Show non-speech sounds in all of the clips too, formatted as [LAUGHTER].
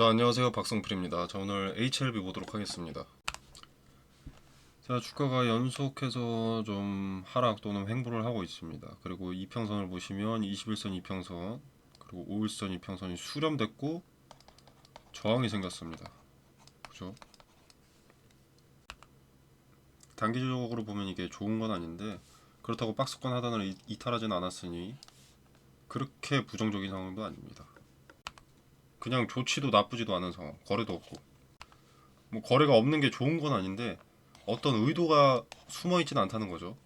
자 안녕하세요 박성필입니다. 자 오늘 HLB 보도록 하겠습니다. 자 주가가 연속해서 좀 하락 또는 횡보를 하고 있습니다. 그리고 이평선을 보시면 21선 이평선 그리고 5일선 이평선이 수렴됐고 저항이 생겼습니다. 그죠? 단기적으로 보면 이게 좋은 건 아닌데 그렇다고 박스권 하단을 이- 이탈하진 않았으니 그렇게 부정적인 상황도 아닙니다. 그냥 좋지도 나쁘지도 않은 상황. 거래도 없고. 뭐 거래가 없는 게 좋은 건 아닌데 어떤 의도가 숨어 있지는 않다는 거죠.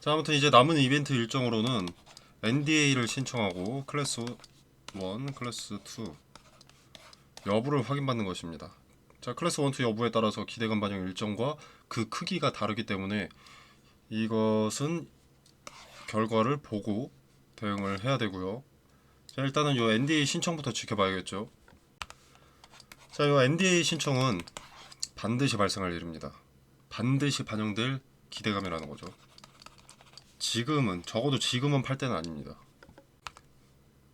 자, 아무튼 이제 남은 이벤트 일정으로는 NDA를 신청하고 클래스 1, 클래스 2 여부를 확인받는 것입니다. 자, 클래스 1, 2 여부에 따라서 기대감 반영 일정과 그 크기가 다르기 때문에 이것은 결과를 보고 대응을 해야 되고요. 자 일단은 요 NDA 신청부터 지켜봐야겠죠. 자, 요 NDA 신청은 반드시 발생할 일입니다. 반드시 반영될 기대감이라는 거죠. 지금은 적어도 지금은 팔 때는 아닙니다.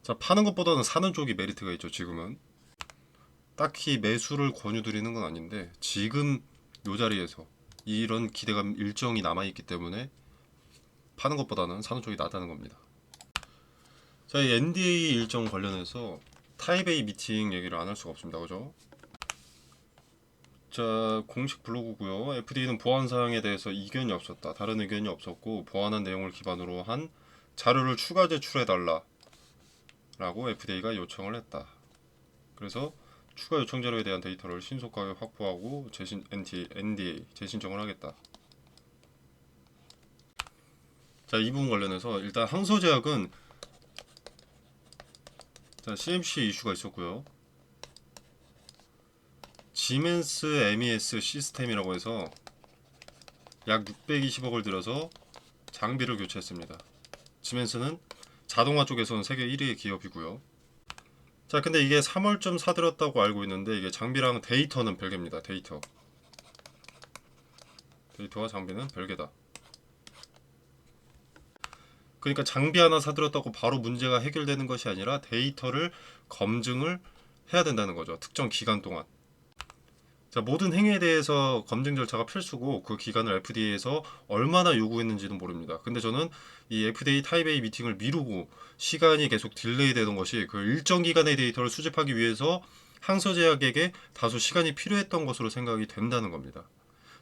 자, 파는 것보다는 사는 쪽이 메리트가 있죠. 지금은 딱히 매수를 권유드리는 건 아닌데 지금 요 자리에서 이런 기대감 일정이 남아 있기 때문에 파는 것보다는 사는 쪽이 낫다는 겁니다. 자, 이 NDA 일정 관련해서 타이베이 미팅 얘기를 안 할 수가 없습니다. 그죠? 자, 공식 블로그고요. FDA는 보안 사항에 대해서 이견이 없었다. 다른 의견이 없었고 보완한 내용을 기반으로 한 자료를 추가 제출해 달라. 라고 FDA가 요청을 했다. 그래서 추가 요청 자료에 대한 데이터를 신속하게 확보하고 재신 NDA 재신청을 하겠다. 자, 이 부분 관련해서 일단 항소제약은 자, CMC 이슈가 있었고요. 지멘스 MES 시스템이라고 해서 약 620억을 들여서 장비를 교체했습니다. 지멘스는 자동화 쪽에서는 세계 1위의 기업이고요. 자, 근데 이게 3월쯤 사들였다고 알고 있는데 이게 장비랑 데이터는 별개입니다. 데이터. 데이터와 장비는 별개다. 그러니까 장비 하나 사들였다고 바로 문제가 해결되는 것이 아니라 데이터를 검증을 해야 된다는 거죠. 특정 기간 동안. 자, 모든 행위에 대해서 검증 절차가 필수고 그 기간을 FDA에서 얼마나 요구했는지는 모릅니다. 근데 저는 이 FDA 타이베이 미팅을 미루고 시간이 계속 딜레이 되던 것이 그 일정 기간의 데이터를 수집하기 위해서 항서제약에게 다소 시간이 필요했던 것으로 생각이 된다는 겁니다.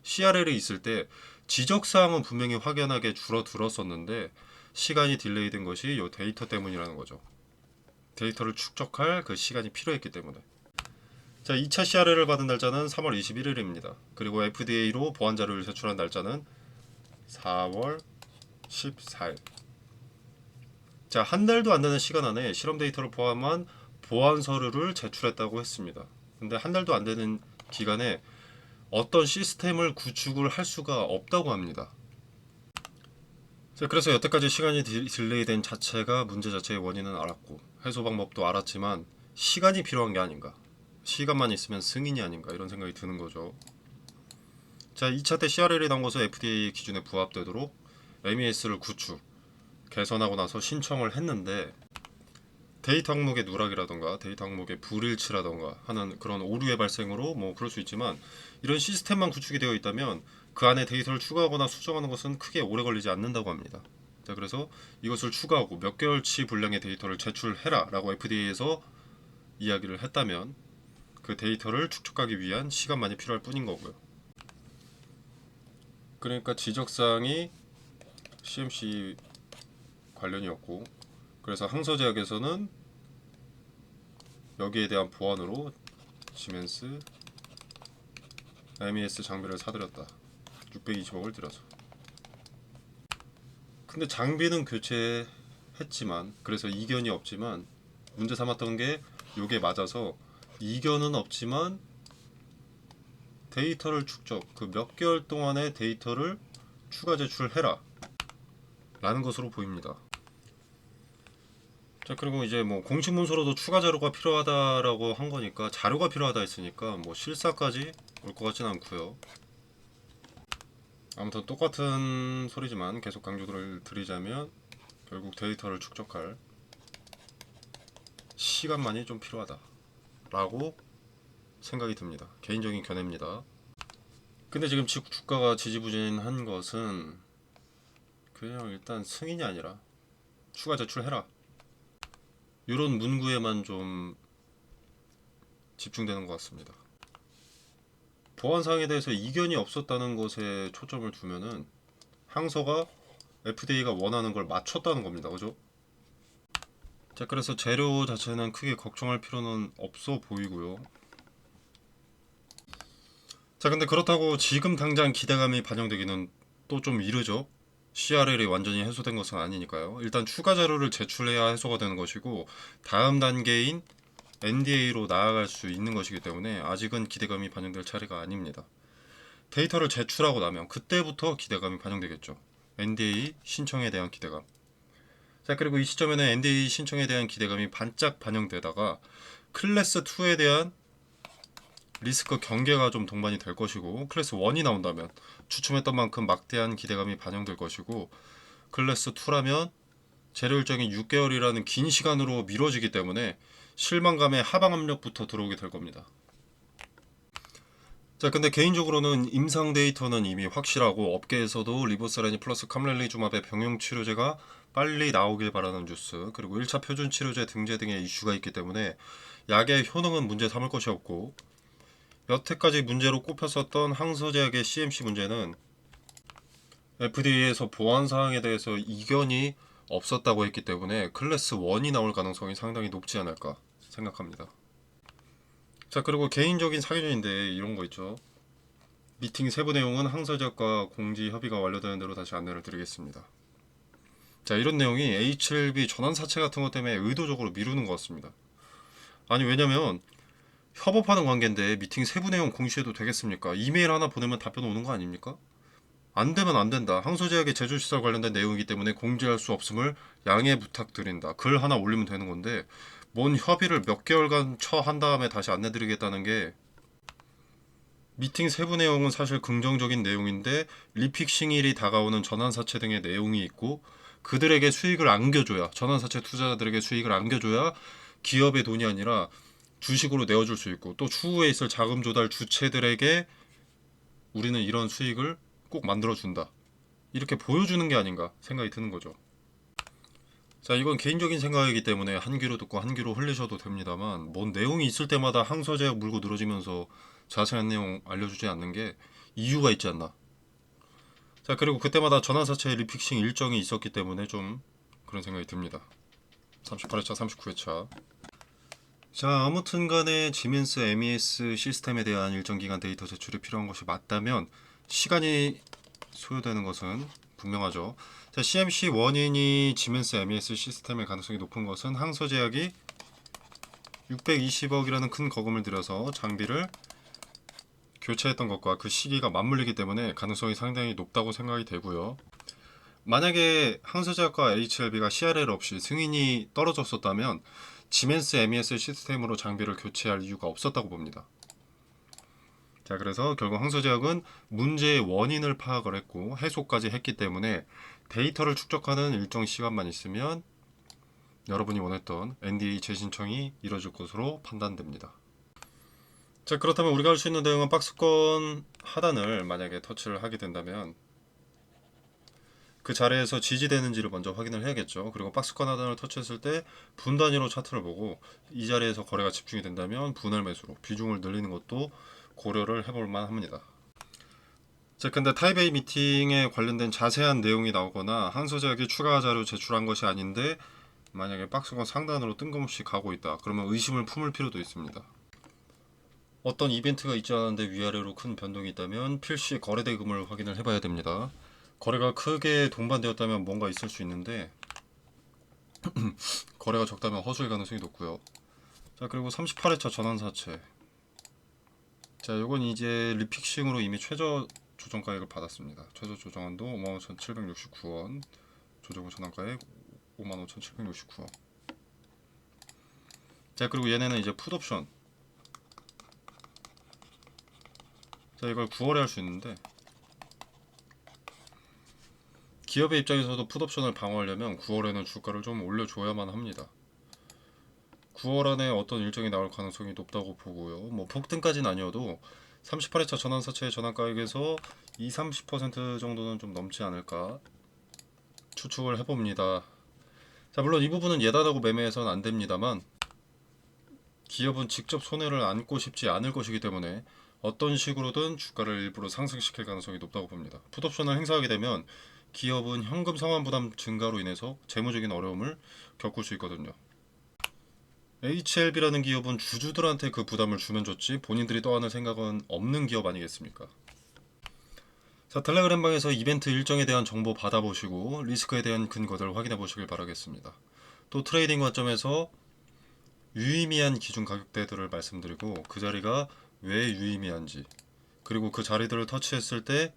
CRL이 있을 때 지적 사항은 분명히 확연하게 줄어들었었는데 시간이 딜레이 된 것이 이 데이터 때문이라는 거죠. 데이터를 축적할 그 시간이 필요했기 때문에. 자, 2차 CRL을 받은 날짜는 3월 21일입니다. 그리고 FDA로 보안 자료를 제출한 날짜는 4월 14일. 자, 한 달도 안 되는 시간 안에 실험 데이터를 포함한 보안 서류를 제출했다고 했습니다. 근데 한 달도 안 되는 기간에 어떤 시스템을 구축을 할 수가 없다고 합니다. 자, 그래서 여태까지 시간이 딜- 딜레이된 자체가 문제 자체의 원인은 알았고 해소 방법도 알았지만 시간이 필요한 게 아닌가. 시간만 있으면 승인이 아닌가 이런 생각이 드는 거죠. 자, 2차 때 CRL이 나온 것은 FDA 기준에 부합되도록 MES를 구축, 개선하고 나서 신청을 했는데 데이터 항목의 누락이라던가 데이터 항목의 불일치라던가 하는 그런 오류의 발생으로 뭐 그럴 수 있지만 이런 시스템만 구축이 되어 있다면 그 안에 데이터를 추가하거나 수정하는 것은 크게 오래 걸리지 않는다고 합니다. 자, 그래서 이것을 추가하고 몇 개월치 분량의 데이터를 제출해라라고 FDA에서 이야기를 했다면 그 데이터를 축적하기 위한 시간만이 필요할 뿐인 거고요. 그러니까 지적사항이 CMC 관련이었고 그래서 항서제약에서는 여기에 대한 보완으로 지멘스 MES 장비를 사들였다. 620억을 들여서. 근데 장비는 교체했지만 그래서 이견이 없지만 문제 삼았던 게 요게 맞아서 이견은 없지만 데이터를 축적 그 몇 개월 동안의 데이터를 추가 제출해라 라는 것으로 보입니다. 자 그리고 이제 뭐 공식 문서로도 추가 자료가 필요하다라고 한 거니까 자료가 필요하다 했으니까 뭐 실사까지 올 것 같진 않고요. 아무튼 똑같은 소리지만 계속 강조를 드리자면 결국 데이터를 축적할 시간만이 좀 필요하다. 라고 생각이 듭니다. 개인적인 견해입니다. 근데 지금 주- 주가가 지지부진한 것은 그냥 일단 승인이 아니라 추가 제출해라. 이런 문구에만 좀 집중되는 것 같습니다. 보안 사항에 대해서 이견이 없었다는 것에 초점을 두면은 항소가 FDA가 원하는 걸 맞췄다는 겁니다. 그죠? 자, 그래서 재료 자체는 크게 걱정할 필요는 없어 보이고요. 자, 근데 그렇다고 지금 당장 기대감이 반영되기는 또 좀 이르죠. CRL이 완전히 해소된 것은 아니니까요. 일단 추가 자료를 제출해야 해소가 되는 것이고 다음 단계인 NDA로 나아갈 수 있는 것이기 때문에 아직은 기대감이 반영될 차례가 아닙니다. 데이터를 제출하고 나면 그때부터 기대감이 반영되겠죠. NDA 신청에 대한 기대감. 자, 그리고 이 시점에는 NDA 신청에 대한 기대감이 반짝 반영되다가 클래스 2에 대한 리스크 경계가 좀 동반이 될 것이고 클래스 1이 나온다면 추첨했던 만큼 막대한 기대감이 반영될 것이고 클래스 2라면 재료 일정이 6개월이라는 긴 시간으로 미뤄지기 때문에 실망감의 하방 압력부터 들어오게 될 겁니다. 자, 근데 개인적으로는 임상 데이터는 이미 확실하고 업계에서도 리보세라니 플러스 캄렐리주맙의 병용 치료제가 빨리 나오길 바라는 뉴스 그리고 1차 표준 치료제 등재 등의 이슈가 있기 때문에 약의 효능은 문제 삼을 것이 없고 여태까지 문제로 꼽혔었던 항서제약의 CMC 문제는 FDA에서 보안 사항에 대해서 이견이 없었다고 했기 때문에 클래스 1이 나올 가능성이 상당히 높지 않을까 생각합니다. 자 그리고 개인적인 사견인데 이런 거 있죠. 미팅 세부 내용은 항서제약과 공지 협의가 완료되는 대로 다시 안내를 드리겠습니다. 자 이런 내용이 HLB 전환 사채 같은 것 때문에 의도적으로 미루는 것 같습니다. 아니 왜냐면 협업하는 관계인데 미팅 세부 내용 공시해도 되겠습니까? 이메일 하나 보내면 답변 오는 거 아닙니까? 안 되면 안 된다. 항소제약의 제조시설 관련된 내용이기 때문에 공지할 수 없음을 양해 부탁드린다. 글 하나 올리면 되는 건데 뭔 협의를 몇 개월간 처 한 다음에 다시 안내드리겠다는 게 미팅 세부 내용은 사실 긍정적인 내용인데 리픽싱일이 다가오는 전환사채 등의 내용이 있고 그들에게 수익을 안겨줘야 전환사채 투자자들에게 수익을 안겨줘야 기업의 돈이 아니라 주식으로 내어줄 수 있고 또 추후에 있을 자금 조달 주체들에게 우리는 이런 수익을 꼭 만들어준다. 이렇게 보여주는 게 아닌가 생각이 드는 거죠. 자, 이건 개인적인 생각이기 때문에 한 귀로 듣고 한 귀로 흘리셔도 됩니다만, 뭔 내용이 있을 때마다 항서제약 물고 늘어지면서 자세한 내용 알려주지 않는 게 이유가 있지 않나. 자, 그리고 그때마다 전환사채 리픽싱 일정이 있었기 때문에 좀 그런 생각이 듭니다. 38회차, 39회차. 자, 아무튼 간에 지멘스 MES 시스템에 대한 일정 기간 데이터 제출이 필요한 것이 맞다면 시간이 소요되는 것은 분명하죠. 자, CMC 원인이 지멘스 MES 시스템의 가능성이 높은 것은 항소제약이 620억이라는 큰 거금을 들여서 장비를 교체했던 것과 그 시기가 맞물리기 때문에 가능성이 상당히 높다고 생각이 되고요. 만약에 항소제약과 HLB가 CRL 없이 승인이 떨어졌었다면 지멘스 MES 시스템으로 장비를 교체할 이유가 없었다고 봅니다. 자, 그래서 결국 항소제약은 문제의 원인을 파악을 했고 해소까지 했기 때문에 데이터를 축적하는 일정 시간만 있으면 여러분이 원했던 NDA 재신청이 이뤄질 것으로 판단됩니다. 자, 그렇다면 우리가 할 수 있는 내용은 박스권 하단을 만약에 터치를 하게 된다면 그 자리에서 지지되는지를 먼저 확인을 해야겠죠. 그리고 박스권 하단을 터치했을 때 분 단위로 차트를 보고 이 자리에서 거래가 집중이 된다면 분할 매수로 비중을 늘리는 것도 고려를 해볼 만합니다. 자, 근데 타이베이 미팅에 관련된 자세한 내용이 나오거나 항소제약이 추가 자료 제출한 것이 아닌데 만약에 박스권 상단으로 뜬금없이 가고 있다. 그러면 의심을 품을 필요도 있습니다. 어떤 이벤트가 있지 않았는데 위아래로 큰 변동이 있다면 필시 거래 대금을 확인을 해봐야 됩니다. 거래가 크게 동반되었다면 뭔가 있을 수 있는데 [CLEARS THROAT] 거래가 적다면 허수일 가능성이 높고요. 자 그리고 38회차 전환사채 자 요건 이제 리픽싱으로 이미 최저 조정 가액을 받았습니다. 최저 조정한도 55,769원 조정 후 전환가액 55,769원 자 그리고 얘네는 이제 풋옵션 자 이걸 9월에 할 수 있는데 기업의 입장에서도 풋옵션을 방어하려면 9월에는 주가를 좀 올려줘야만 합니다. 9월 안에 어떤 일정이 나올 가능성이 높다고 보고요. 뭐 폭등까지는 아니어도 38회차 전환사채의 전환가액에서 2, 30% 정도는 좀 넘지 않을까 추측을 해봅니다. 자 물론 이 부분은 예단하고 매매해서는 안 됩니다만 기업은 직접 손해를 안고 싶지 않을 것이기 때문에 어떤 식으로든 주가를 일부러 상승시킬 가능성이 높다고 봅니다. 풋옵션을 행사하게 되면 기업은 현금 상환 부담 증가로 인해서 재무적인 어려움을 겪을 수 있거든요. HLB라는 기업은 주주들한테 그 부담을 주면 좋지 본인들이 떠안을 생각은 없는 기업 아니겠습니까? 자 텔레그램 방에서 이벤트 일정에 대한 정보 받아보시고 리스크에 대한 근거들 확인해 보시길 바라겠습니다. 또 트레이딩 관점에서 유의미한 기준 가격대들을 말씀드리고 그 자리가 왜 유의미한지 그리고 그 자리들을 터치했을 때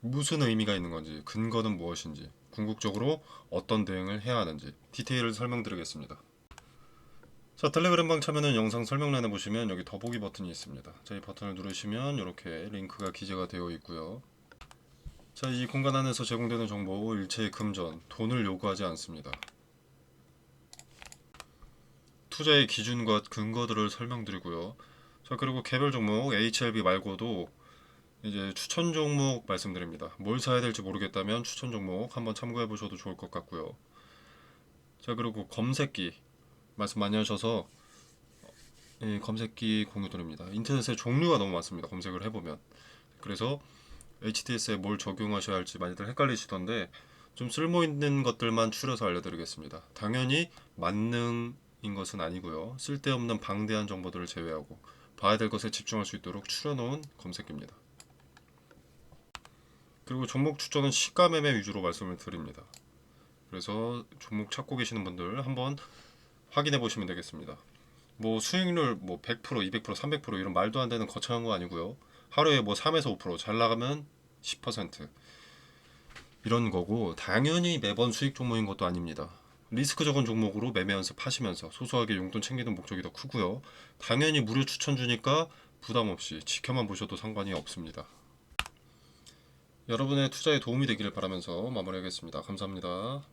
무슨 의미가 있는 건지 근거는 무엇인지 궁극적으로 어떤 대응을 해야 하는지 디테일을 설명드리겠습니다. 자 텔레그램방 참여는 영상 설명란에 보시면 여기 더보기 버튼이 있습니다. 자 이 버튼을 누르시면 이렇게 링크가 기재가 되어 있고요. 자 이 공간 안에서 제공되는 정보 일체의 금전 돈을 요구하지 않습니다. 투자의 기준과 근거들을 설명드리고요. 자 그리고 개별 종목 HLB 말고도 이제 추천 종목 말씀드립니다. 뭘 사야 될지 모르겠다면 추천 종목 한번 참고해 보셔도 좋을 것 같고요. 자 그리고 검색기 말씀 많이 하셔서 이 검색기 공유 드립니다. 인터넷에 종류가 너무 많습니다. 검색을 해보면 그래서 HTS에 뭘 적용하셔야 할지 많이들 헷갈리시던데 좀 쓸모 있는 것들만 추려서 알려드리겠습니다. 당연히 만능인 것은 아니고요. 쓸데없는 방대한 정보들을 제외하고 봐야 될 것에 집중할 수 있도록 추려놓은 검색기입니다. 그리고 종목 추천은 시가 매매 위주로 말씀을 드립니다. 그래서 종목 찾고 계시는 분들 한번 확인해 보시면 되겠습니다. 뭐 수익률 뭐 100%, 200%, 300% 이런 말도 안 되는 거창한 거 아니고요. 하루에 뭐 3에서 5%잘 나가면 10% 이런 거고 당연히 매번 수익 종목인 것도 아닙니다. 리스크 적은 종목으로 매매 연습하시면서 소소하게 용돈 챙기는 목적이 더 크고요. 당연히 무료 추천 주니까 부담 없이 지켜만 보셔도 상관이 없습니다. 여러분의 투자에 도움이 되기를 바라면서 마무리하겠습니다. 감사합니다.